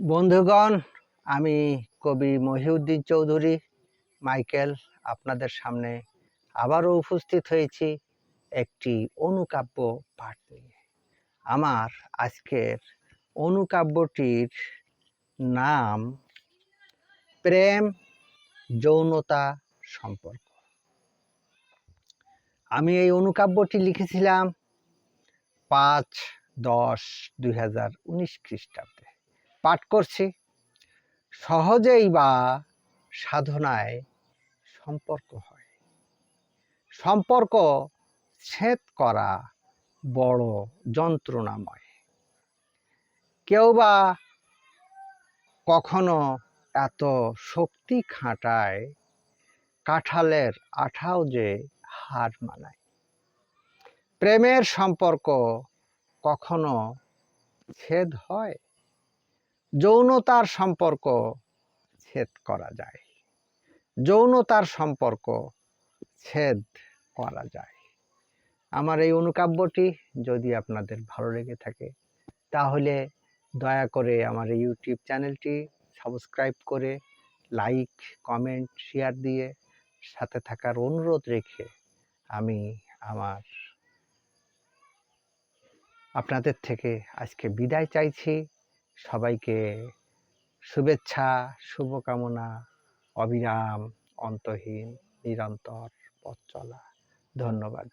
বন্ধুগণ, আমি কবি মহিউদ্দিন চৌধুরী। মাইকেল, আপনাদের সামনে আবারও উপস্থিত হয়েছি একটি অনুকাব্য পাঠ নিয়ে। আমার আজকের অনুকাব্যটির নাম, প্রেম যৌনতা সম্পর্ক। আমি এই অনুকাব্যটি লিখেছিলাম পাঁচ দশ দুই হাজার উনিশ খ্রিস্টাব্দে। পাঠ করছি। সহজেই বা সাধনায় সম্পর্ক হয়। সম্পর্ক ছেদ করা বড় যন্ত্রণাময়। কেউ বা কখনো এত শক্তি খাটায়, কাঁঠালের আঠাও যে হার মানায়। প্রেমের সম্পর্ক কখনো ছেদ হয়? যৌনতার সম্পর্ক ছেদ করা যায়। যৌনতার সম্পর্ক ছেদ করা যায়। আমার এই অনুকাব্যটি যদি আপনাদের ভালো লেগে থাকে, তাহলে দয়া করে আমার ইউটিউব চ্যানেলটি সাবস্ক্রাইব করে লাইক, কমেন্ট, শেয়ার দিয়ে সাথে থাকার অনুরোধ রেখে আমি আমার আপনাদের থেকে আজকে বিদায় চাইছি। সবাইকে শুভেচ্ছা শুভকামনা অবিরাম অন্তহীন নিরন্তর পথ চলা। ধন্যবাদ।